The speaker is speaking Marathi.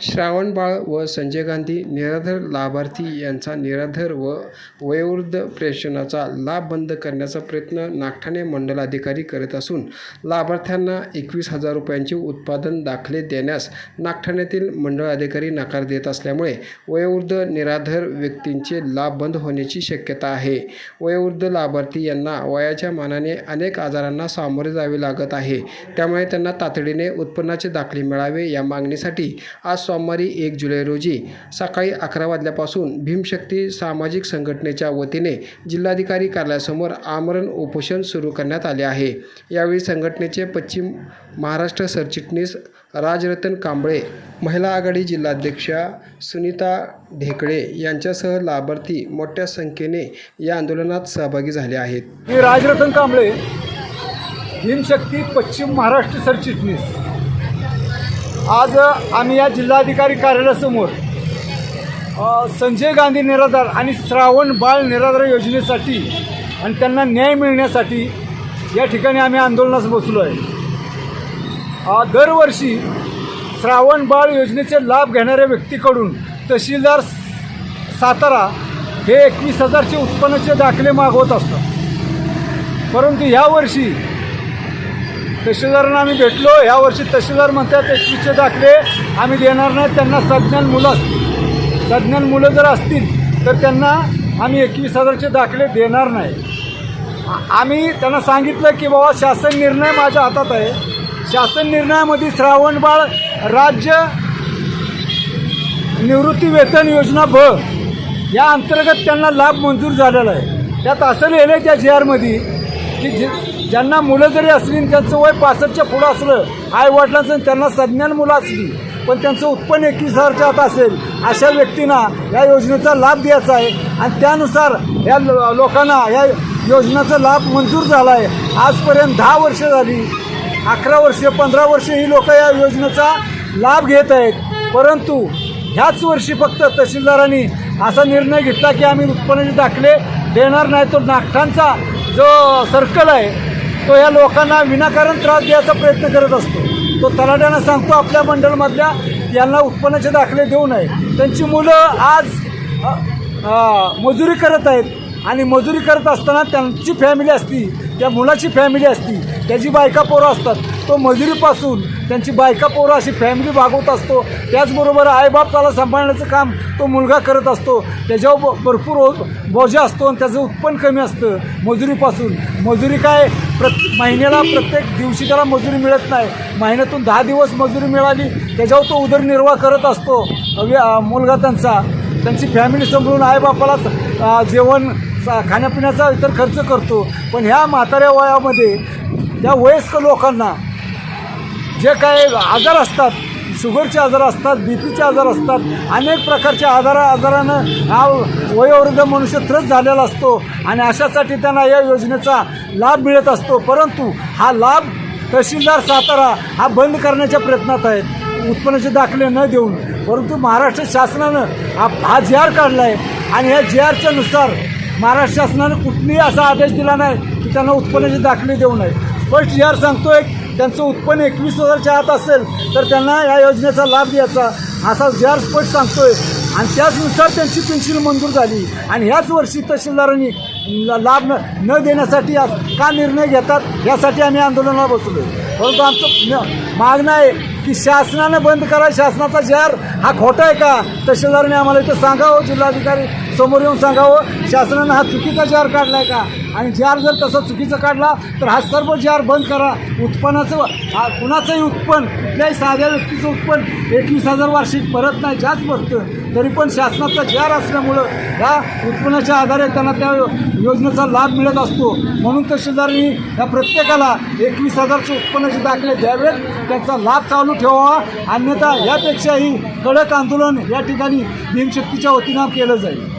श्रावणबाळ व संजय गांधी निराधार लाभार्थी यांचा निराधार व वयोवृद्ध प्रेषणाचा लाभ बंद करण्याचा प्रयत्न नागठाणे मंडलाधिकारी अधिकारी असून लाभार्थ्यांना एकवीस हजार रुपयांचे उत्पादन दाखले देण्यास नागठाण्यातील मंडळ अधिकारी नकार देत असल्यामुळे वयोवृद्ध निराधार व्यक्तींचे लाभ बंद होण्याची शक्यता आहे. वयोवृद्ध लाभार्थी यांना वयाच्या मानाने अनेक आजारांना सामोरे जावे लागत आहे. त्यामुळे त्यांना तातडीने उत्पन्नाचे दाखले मिळावे या मागणीसाठी आज सोमवारी एक जुलै रोजी सकाळी अकरा वाजल्यापासून भीमशक्ती सामाजिक संघटनेच्या वतीने जिल्हाधिकारी कार्यालयासमोर आमरण उपोषण सुरू करण्यात आले आहे. यावेळी संघटनेचे पश्चिम महाराष्ट्र सरचिटणीस राजरतन कांबळे महिला आघाडी जिल्हाध्यक्षा सुनीता ढेकळे यांच्यासह लाभार्थी मोठ्या संख्येने या आंदोलनात सहभागी झाले आहेत. राजरतन कांबळे भीमशक्ती पश्चिम महाराष्ट्र सरचिटणीस. आज आम्ही या जिल्हाधिकारी कार्यालयासमोर संजय गांधी निराधार आणि श्रावण बाळ निराधार योजनेसाठी आणि त्यांना न्याय मिळण्यासाठी या ठिकाणी आम्ही आंदोलनास बसलो आहे. दरवर्षी श्रावण बाळ योजनेचे लाभ घेणाऱ्या व्यक्तीकडून तहसीलदार सातारा हे एकवीस हजारचे उत्पन्नाचे दाखले मागवत असतात. परंतु यावर्षी तहसीलदारांना आम्ही भेटलो. यावर्षी तहसीलदार म्हणतात तशीचे दाखले आम्ही देणार नाही त्यांना सज्ञान मुलं असतील सज्ञान मुलं जर असतील तर त्यांना आम्ही एकवीस हजारचे दाखले देणार नाही. आम्ही त्यांना सांगितलं की बाबा शासन निर्णय माझ्या हातात आहे. शासन निर्णयामध्ये श्रावणबाळ राज्य निवृत्ती वेतन योजना भ या अंतर्गत त्यांना लाभ मंजूर झालेला आहे. त्यात असं लिहिलं आहे त्या जी आरमध्ये की जे ज्यांना मुलं जरी असली आणि त्यांचं वय पासष्टच्या पुढं असलं आई वडिलांचं त्यांना सज्ञान मुलं असली पण त्यांचं उत्पन्न एकवीस हजारच्या आता असेल अशा व्यक्तींना या योजनेचा लाभ द्यायचा आहे. आणि त्यानुसार या लो लोकांना या योजनेचा लाभ मंजूर झाला आहे आजपर्यंत दहा वर्ष झाली अकरा वर्षे पंधरा वर्षे ही लोक या योजनेचा लाभ घेत आहेत. परंतु ह्याच वर्षी फक्त तहसीलदारांनी असा निर्णय घेतला की आम्ही उत्पन्नाचे दाखले देणार नाही तो नागठांचा जो सर्कल आहे तो या लोकांना विनाकारण त्रास द्यायचा प्रयत्न करत असतो. तो तलाट्यांना सांगतो आपल्या मंडळमधल्या यांना उत्पन्नाचे दाखले देऊ नये. त्यांची मुलं आज मजुरी करत आहेत आणि मजुरी करत असताना त्यांची फॅमिली असती त्या मुलाची फॅमिली असती त्याची बायका पोरं असतात तो मजुरीपासून त्यांची बायका पोरं अशी फॅमिली भागवत असतो. त्याचबरोबर आईबाप त्याला सांभाळण्याचं काम तो मुलगा करत असतो. त्याच्यावर ब- भरपूर बोजा असतो आणि त्याचं उत्पन्न कमी असतं मजुरीपासून. मजुरी काय? प्रत महिन्याला प्रत्येक दिवशी त्याला मजुरी मिळत नाही. महिन्यातून दहा दिवस मजुरी मिळाली त्याच्यावर तो उदरनिर्वाह करत असतो. मुलगा त्यांचा. त्यांची फॅमिली सांभाळून आईबापाला जेवण खाण्यापिण्याचा इतर खर्च करतो. पण ह्या म्हाताऱ्या वयामध्ये त्या वयस्क लोकांना जे काय आजार असतात शुगरचे आजार असतात बी पीचे आजार असतात अनेक प्रकारच्या आजारा आजारानं हा वयोवृद्ध मनुष्य त्रस्त झालेला असतो आणि अशासाठी त्यांना या योजनेचा लाभ मिळत असतो. परंतु हा लाभ तहसीलदार सातारा हा बंद करण्याच्या प्रयत्नात आहेत. उत्पन्नाचे दाखले न देऊन. परंतु महाराष्ट्र शासनानं हा हा जी आर काढला आहे आणि ह्या जी आरच्या नुसार महाराष्ट्र शासनानं कुठलीही असा आदेश दिला नाही की त्यांना उत्पन्नाचे दाखले देऊ नये. स्पष्ट जी आर सांगतोय त्यांचं उत्पन्न एकवीस हजारच्या आत असेल तर त्यांना या योजनेचा लाभ द्यायचा. असा जार स्पष्ट सांगतोय. आणि त्याचनुसार त्यांची पेन्शन मंजूर झाली. आणि ह्याच वर्षी तहसीलदारांनी लाभ न न देण्यासाठी आज का निर्णय घेतात यासाठी आम्ही आंदोलनाला बसलो परंतु आमचं न- मागणं आहे की शासनानं बंद करा. शासनाचा जार हा खोटा आहे का? तहसीलदारांनी आम्हाला इथं सांगावं जिल्हाधिकारी समोर येऊन सांगावं शासनानं हा चुकीचा जार काढला आहे का? आणि जार जर तसा चुकीचा काढला तर हा सर्व जार बंद करा. उत्पन्नाचं हा कुणाचंही उत्पन्न कुठल्याही साध्या व्यक्तीचं उत्पन्न एकवीस हजार वार्षिक परत नाही जास्त भरतं तरी पण शासनाचा जार असल्यामुळं ह्या उत्पन्नाच्या आधारे त्यांना त्या योजनेचा लाभ मिळत असतो. म्हणून तहसीलदारांनी या प्रत्येकाला एकवीस हजारचे उत्पन्नाचे दाखले द्यावेत त्यांचा लाभ चालू ठेवावा. अन्यथा यापेक्षाही कडक आंदोलन या ठिकाणी भीमशक्तीच्या वतीनं केलं जाईल.